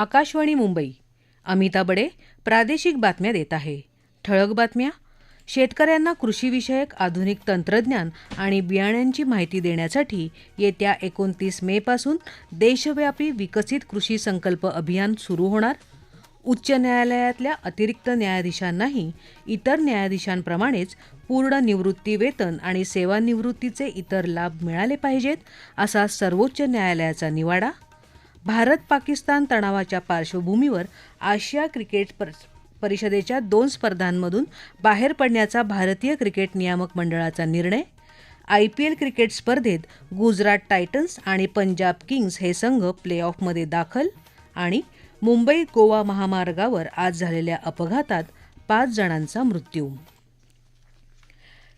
आकाशवाणी मुंबई. अमिता बडे प्रादेशिक बातम्या देत आहे. ठळक बातम्या. शेतकऱ्यांना कृषीविषयक आधुनिक तंत्रज्ञान आणि बियाण्यांची माहिती देण्यासाठी येत्या एकोणतीस मेपासून देशव्यापी विकसित कृषी संकल्प अभियान सुरू होणार. उच्च न्यायालयातल्या अतिरिक्त न्यायाधीशांनाही इतर न्यायाधीशांप्रमाणेच पूर्ण निवृत्ती वेतन आणि सेवानिवृत्तीचे इतर लाभ मिळाले पाहिजेत असा सर्वोच्च न्यायालयाचा निवाडा भारत पाकिस्तान तणावाच्या पार्श्वभूमीवर आशिया क्रिकेट पर परिषदेच्या दोन स्पर्धांमधून बाहेर पडण्याचा भारतीय क्रिकेट नियामक मंडळाचा निर्णय आय पी एल क्रिकेट स्पर्धेत गुजरात टायटन्स आणि पंजाब किंग्ज हे संघ प्ले ऑफमध्ये दाखल आणि मुंबई गोवा महामार्गावर आज झालेल्या अपघातात पाच जणांचा मृत्यू.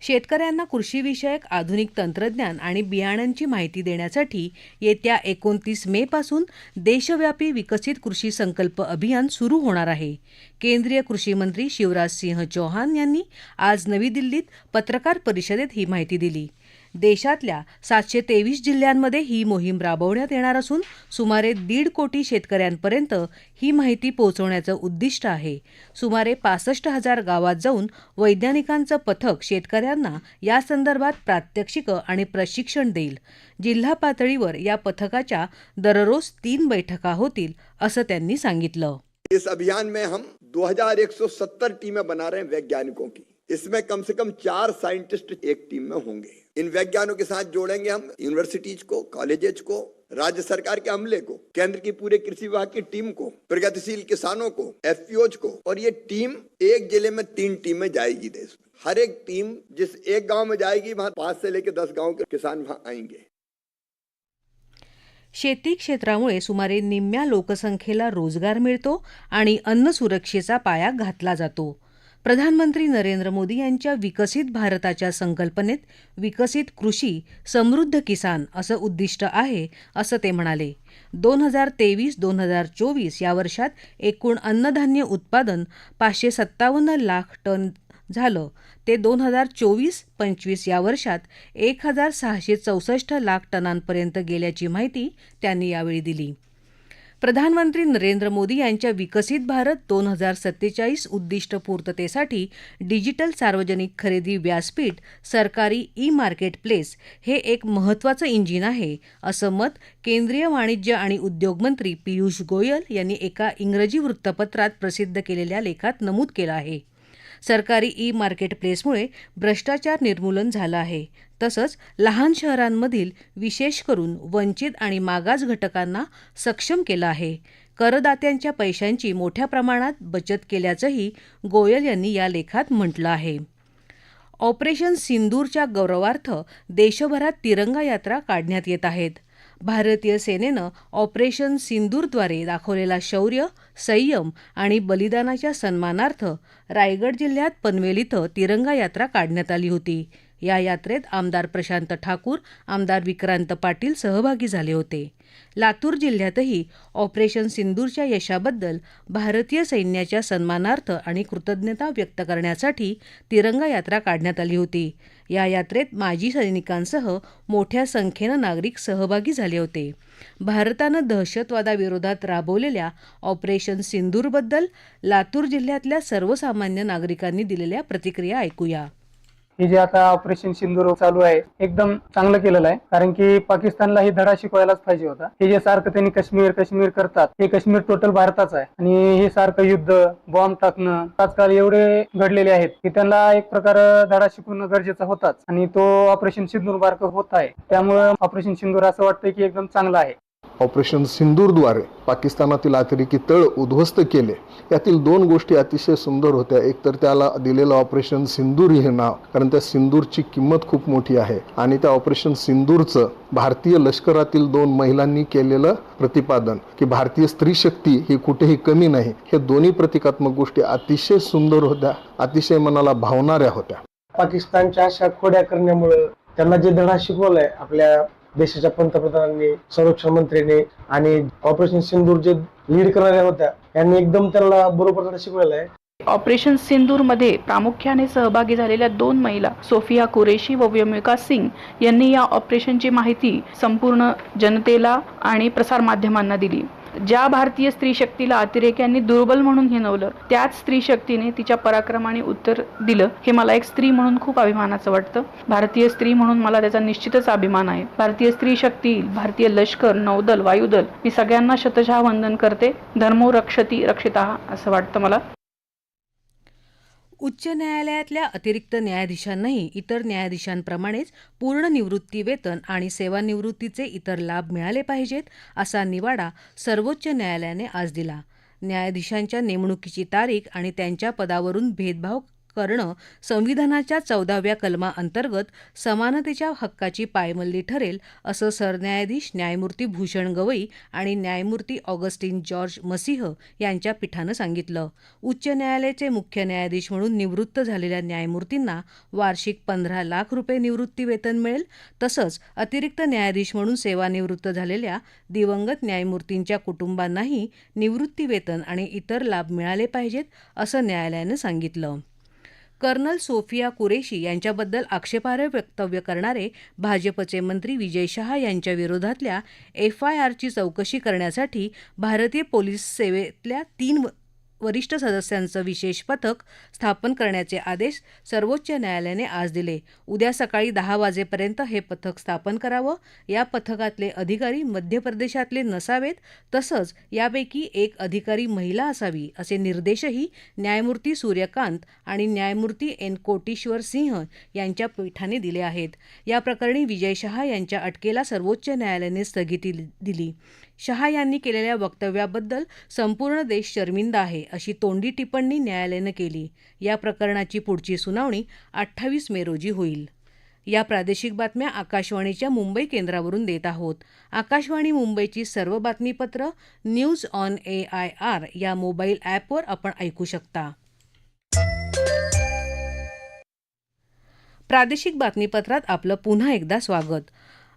शेतकऱ्यांना कृषीविषयक आधुनिक तंत्रज्ञान आणि बियाण्यांची माहिती देण्यासाठी येत्या एकोणतीस मेपासून देशव्यापी विकसित कृषी संकल्प अभियान सुरू होणार आहे. केंद्रीय कृषी मंत्री शिवराज सिंह चौहान यांनी आज नवी दिल्लीत पत्रकार परिषदेत ही माहिती दिली. देशातल्या सातशे तेवीस जिल्ह्यांमध्ये ही मोहीम राबवण्यात येणार असून सुमारे दीड कोटी शेतकऱ्यांपर्यंत ही माहिती पोहोचवण्याचं उद्दिष्ट आहे. सुमारे पासष्ट हजार गावात जाऊन वैज्ञानिकांचं पथक शेतकऱ्यांना या संदर्भात प्रात्यक्षिकं आणि प्रशिक्षण देईल. जिल्हा पातळीवर या पथकाच्या दररोज तीन बैठका होतील असं त्यांनी सांगितलं. इस अभियान में हम 2170 टीमें बना रहे हैं वैज्ञानिकों की. इसमें कम से कम चार साइंटिस्ट एक टीम में होंगे। इन वैज्ञानिकों के साथ जोड़ेंगे हम यूनिवर्सिटीज को कॉलेजेज को, राज्य सरकार के अमले को, केंद्र की पूरे कृषि विभाग की टीम को, प्रगतिशील किसानों को एफ़ को, और ये टीम एक ज़िले में तीन टीमें जाएगी देश में। हर एक टीम जिस एक गाँव में जाएगी, वहाँ पाँच से लेकर दस गाँव के किसान वहाँ आएँगे। शेती क्षेत्रामुळे सुमारे निम्म्या लोकसंख्येला रोज़गार मिळतो आणि अन्न सुरक्षेचा पाया घातला जातो. प्रधानमंत्री नरेंद्र मोदी यांच्या विकसित भारताच्या संकल्पनेत विकसित कृषी समृद्ध किसान असं उद्दिष्ट आहे असं ते म्हणाले. दोन हजार तेवीस दोन हजार चोवीस या वर्षात एकूण अन्नधान्य उत्पादन पाचशे सत्तावन्न लाख टन झालं. ते दोन हजार चोवीस पंचवीस या वर्षात एक हजार सहाशे चौसष्ट लाख टनांपर्यंत गेल्याची माहिती त्यांनी यावेळी दिली. प्रधानमंत्री नरेंद्र मोदी यांच्या विकसित भारत दोन हजार सत्तेचाळीस उद्दिष्ट पूर्ततेसाठी डिजिटल सार्वजनिक खरेदी व्यासपीठ सरकारी ई मार्केट प्लेस हे एक महत्त्वाचं इंजिन आहे असं मत केंद्रीय वाणिज्य आणि उद्योग मंत्री पियुष गोयल यांनी एका इंग्रजी वृत्तपत्रात प्रसिद्ध केलेल्या लेखात नमूद केलं आहे. सरकारी ई मार्केट प्लेसमुळे भ्रष्टाचार निर्मूलन झालं आहे. तसंच लहान शहरांमधील विशेष करून वंचित आणि मागास घटकांना सक्षम केलं आहे. करदात्यांच्या पैशांची मोठ्या प्रमाणात बचत केल्याचंही गोयल यांनी या लेखात म्हटलं आहे. ऑपरेशन सिंदूरच्या गौरवार्थ देशभरात तिरंगा यात्रा काढण्यात येत आहेत. भारतीय सेनेनं ऑपरेशन सिंदूरद्वारे दाखवलेला शौर्य संयम आणि बलिदानाच्या सन्मानार्थ रायगड जिल्ह्यात पनवेल इथं तिरंगा यात्रा काढण्यात आली होती. या यात्रेत आमदार प्रशांत ठाकूर आमदार विक्रांत पाटील सहभागी झाले होते. लातूर जिल्ह्यातही ऑपरेशन सिंदूरच्या यशाबद्दल भारतीय सैन्याच्या सन्मानार्थ आणि कृतज्ञता व्यक्त करण्यासाठी तिरंगा यात्रा काढण्यात आली होती. या यात्रेत माजी सैनिकांसह मोठ्या संख्येनं नागरिक सहभागी झाले होते. भारतानं दहशतवादाविरोधात राबवलेल्या ऑपरेशन सिंदूरबद्दल लातूर जिल्ह्यातल्या सर्वसामान्य नागरिकांनी दिलेल्या प्रतिक्रिया ऐकूया. हे जे आता ऑपरेशन सिंदूर चालू आहे एकदम चांगलं केलेलं आहे. कारण की पाकिस्तानला ही धडा शिकवायलाच पाहिजे होता. हे जे सारखं त्यांनी काश्मीर काश्मीर करतात हे काश्मीर टोटल भारताचं आहे. आणि हे सारखं युद्ध बॉम्ब टाकणं आजकाल एवढे घडलेले आहेत की त्यांना एक प्रकार धडा शिकवणं गरजेचं होताच. आणि तो ऑपरेशन सिंदूर बारक होत आहे. त्यामुळे ऑपरेशन सिंदूर असं वाटतं की एकदम चांगलं आहे. ऑपरेशन सिंदूरद्वारे पाकिस्तानातील अतिरेकी तळ उद्ध्वस्त केले. यातील दोन गोष्टी अतिशय सुंदर होत्या. एक तर त्याला दिलेलं ऑपरेशन सिंदूर हे नाव कारण त्या सिंदूरची किंमत खूप मोठी आहे. आणि त्या ऑपरेशन सिंदूरचं भारतीय लष्करातील दोन महिलांनी केलेलं प्रतिपादन की भारतीय स्त्री शक्ती ही कुठेही कमी नाही. हे दोन्ही प्रतिकात्मक गोष्टी अतिशय सुंदर होत्या अतिशय मनाला भावणाऱ्या होत्या. पाकिस्तानच्या अशा खोड्या करण्यामुळं त्यांना जे धडा शिकवलाय आपल्या देशाच्या पंतप्रधानांनी संरक्षण मंत्र्यांनी आणि ऑपरेशन सिंदूर जे लीड करणाऱ्या होत्या यांनी एकदम त्यांना बरोबर शिकवलेलं आहे. ऑपरेशन सिंदूरमध्ये प्रामुख्याने सहभागी झालेल्या दोन महिला सोफिया कुरेशी व व्योमिका सिंग यांनी या ऑपरेशनची माहिती संपूर्ण जनतेला आणि प्रसारमाध्यमांना दिली. ज्या भारतीय स्त्री शक्तीला अतिरेक्यांनी दुर्बल म्हणून हिनवलं त्याच स्त्री शक्तीने तिच्या पराक्रमाने उत्तर दिलं हे मला एक स्त्री म्हणून खूप अभिमानाचं वाटतं. भारतीय स्त्री म्हणून मला त्याचा निश्चितच अभिमान आहे. भारतीय स्त्री शक्ती भारतीय लष्कर नौदल वायुदल मी सगळ्यांना शतशः वंदन करते. धर्मो रक्षती रक्षिता असं वाटतं मला. उच्च न्यायालयातल्या अतिरिक्त न्यायाधीशांनाही इतर न्यायाधीशांप्रमाणेच पूर्ण निवृत्ती वेतन आणि सेवानिवृत्तीचे इतर लाभ मिळाले पाहिजेत असा निवाडा सर्वोच्च न्यायालयाने आज दिला. न्यायाधीशांच्या नेमणुकीची तारीख आणि त्यांच्या पदावरून भेदभाव करणं संविधानाच्या चौदाव्या कलमाअंतर्गत समानतेच्या हक्काची पायमल्ली ठरेल असं सरन्यायाधीश न्यायमूर्ती भूषण गवई आणि न्यायमूर्ती ऑगस्टिन जॉर्ज मसीह यांच्या पीठानं सांगितलं. उच्च न्यायालयाचे मुख्य न्यायाधीश म्हणून निवृत्त झालेल्या न्यायमूर्तींना वार्षिक पंधरा लाख रुपये निवृत्ती वेतन मिळेल तसंच अतिरिक्त न्यायाधीश म्हणून सेवानिवृत्त झालेल्या दिवंगत न्यायमूर्तींच्या कुटुंबांनाही निवृत्ती वेतन आणि इतर लाभ मिळाले पाहिजेत असं न्यायालयानं सांगितलं. कर्नल सोफिया कुरेशी यांच्याबद्दल आक्षेपार्ह वक्तव्य करणारे भाजपचे मंत्री विजय शहा यांच्या विरोधातल्या एफ आय आरची चौकशी करण्यासाठी भारतीय पोलीस सेवेतल्या तीन व- वरिष्ठ सदस्यांचं विशेष पथक स्थापन करण्याचे आदेश सर्वोच्च न्यायालयाने आज दिले. उद्या सकाळी दहा वाजेपर्यंत हे पथक स्थापन करावं. या पथकातले अधिकारी मध्य प्रदेशातले नसावेत तसंच यापैकी एक अधिकारी महिला असावी असे निर्देशही न्यायमूर्ती सूर्यकांत आणि न्यायमूर्ती एन कोटीश्वर सिंह यांच्या पीठाने दिले आहेत. या प्रकरणी विजय शहा यांच्या अटकेला सर्वोच्च न्यायालयाने स्थगिती दिली. शहा यांनी केलेल्या वक्तव्याबद्दल संपूर्ण देश शर्मिंदा आहे अशी तोंडी टिप्पणी न्यायालयानं केली. या प्रकरणाची पुढची सुनावणी अठ्ठावीस मे रोजी होईल. या प्रादेशिक बातम्या आकाशवाणीच्या मुंबई केंद्रावरून देत आहोत. आकाशवाणी मुंबईची सर्व बातमीपत्र news on A I R या मोबाईल ॲपवर आपण ऐकू शकता. प्रादेशिक बातमीपत्रात आपलं पुन्हा एकदा स्वागत.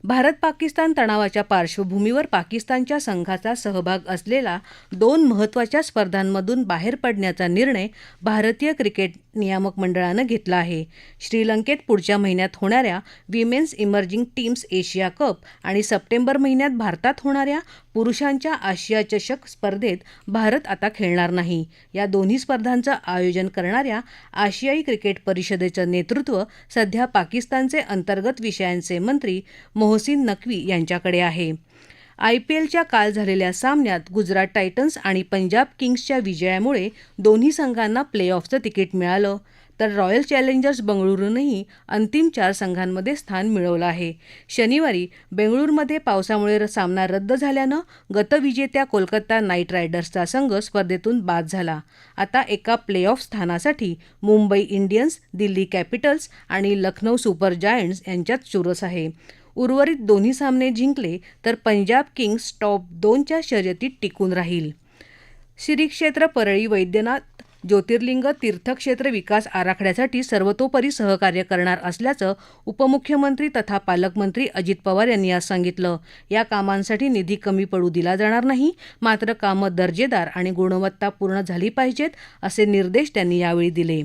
भारत पाकिस्तान तणावाच्या पार्श्वभूमीवर पाकिस्तानच्या संघाचा सहभाग असलेला दोन महत्त्वाच्या स्पर्धांमधून बाहेर पडण्याचा निर्णय भारतीय क्रिकेट नियामक मंडळानं घेतला आहे. श्रीलंकेत पुढच्या महिन्यात होणाऱ्या women's emerging teams Asia cup आणि सप्टेंबर महिन्यात भारतात होणाऱ्या पुरुषांच्या आशिया चषक स्पर्धेत भारत आता खेळणार नाही. या दोन्ही स्पर्धांचं आयोजन करणाऱ्या आशियाई क्रिकेट परिषदेचं नेतृत्व सध्या पाकिस्तानचे अंतर्गत विषयांचे मंत्री मोह मोहसिन नकवी यांच्याकडे आहे. आय पी एलच्या काल झालेल्या सामन्यात गुजरात टायटन्स आणि पंजाब किंग्सच्या विजयामुळे दोन्ही संघांना प्ले ऑफचं तिकीट मिळालं. तर रॉयल चॅलेंजर्स बंगळुरूनही अंतिम चार संघांमध्ये स्थान मिळवलं आहे. शनिवारी बेंगळुरूमध्ये पावसामुळे सामना रद्द झाल्यानं गतविजेत्या कोलकाता नाईट रायडर्सचा संघ स्पर्धेतून बाद झाला. आता एका प्ले ऑफ स्थानासाठी मुंबई इंडियन्स दिल्ली कॅपिटल्स आणि लखनौ सुपर जायंट्स यांच्यात चुरस आहे. उर्वरित दोन्ही सामने जिंकले तर पंजाब किंग्स टॉप दोनच्या शर्यतीत टिकून राहील. श्री क्षेत्र परळी वैद्यनाथ ज्योतिर्लिंग तीर्थक्षेत्र विकास आराखड्यासाठी सर्वतोपरी सहकार्य करणार असल्याचं उपमुख्यमंत्री तथा पालकमंत्री अजित पवार यांनी आज सांगितलं. या कामांसाठी निधी कमी पडू दिला जाणार नाही मात्र कामं दर्जेदार आणि गुणवत्तापूर्ण झाली पाहिजेत असे निर्देश त्यांनी यावेळी दिले.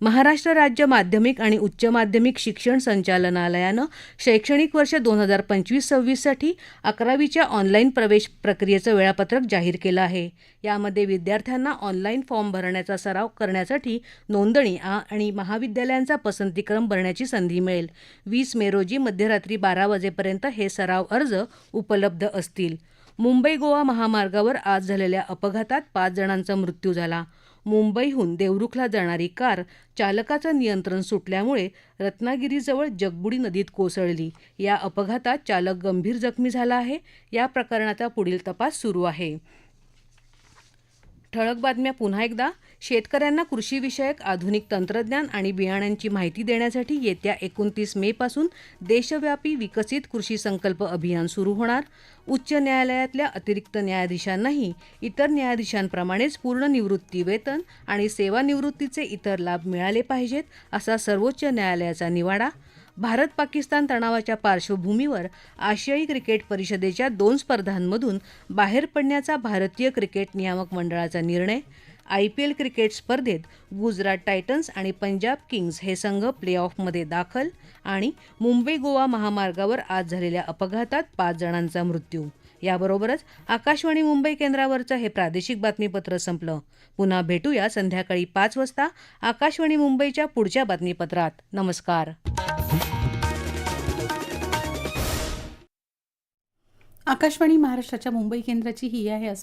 महाराष्ट्र राज्य माध्यमिक आणि उच्च माध्यमिक शिक्षण संचालनालयानं शैक्षणिक वर्ष दोन हजार पंचवीस सव्वीससाठी अकरावीच्या ऑनलाईन प्रवेश प्रक्रियेचं वेळापत्रक जाहीर केलं आहे. यामध्ये विद्यार्थ्यांना ऑनलाईन फॉर्म भरण्याचा सराव करण्यासाठी नोंदणी आणि महाविद्यालयांचा पसंतीक्रम भरण्याची संधी मिळेल. वीस मे रोजी मध्यरात्री बारा वाजेपर्यंत हे सराव अर्ज उपलब्ध असतील. मुंबई गोवा महामार्गावर आज झालेल्या अपघातात पाच जणांचा मृत्यू झाला. मुंबईहून देवरुखला जाणारी कार चालकाचं नियंत्रण सुटल्यामुळे रत्नागिरीजवळ जगबुडी नदीत कोसळली. या अपघातात चालक गंभीर जखमी झाला आहे. या प्रकरणाचा पुढील तपास सुरू आहे. ठळक बातम्या पुन्हा एकदा. शेतकऱ्यांना कृषीविषयक आधुनिक तंत्रज्ञान आणि बियाण्यांची माहिती देण्यासाठी येत्या एकोणतीस मेपासून देशव्यापी विकसित कृषी संकल्प अभियान सुरू होणार. उच्च न्यायालयातल्या अतिरिक्त न्यायाधीशांनाही इतर न्यायाधीशांप्रमाणेच पूर्ण निवृत्ती वेतन आणि सेवानिवृत्तीचे इतर लाभ मिळाले पाहिजेत असा सर्वोच्च न्यायालयाचा निवाडा. भारत पाकिस्तान तणावाच्या पार्श्वभूमीवर आशियाई क्रिकेट परिषदेच्या दोन स्पर्धांमधून बाहेर पडण्याचा भारतीय क्रिकेट नियामक मंडळाचा निर्णय. आय पी एल क्रिकेट स्पर्धेत गुजरात टायटन्स आणि पंजाब किंग्ज हे संघ प्ले ऑफमध्ये दाखल आणि मुंबई गोवा महामार्गावर आज झालेल्या अपघातात पाच जणांचा मृत्यू. याबरोबरच आकाशवाणी मुंबई केंद्रावरचं हे प्रादेशिक बातमीपत्र संपलं. पुन्हा भेटूया संध्याकाळी पाच वाजता आकाशवाणी मुंबईच्या पुढच्या बातमीपत्रात. नमस्कार. आकाशवाणी महाराष्ट्राच्या मुंबई केंद्राची ही आहे अस्मिता.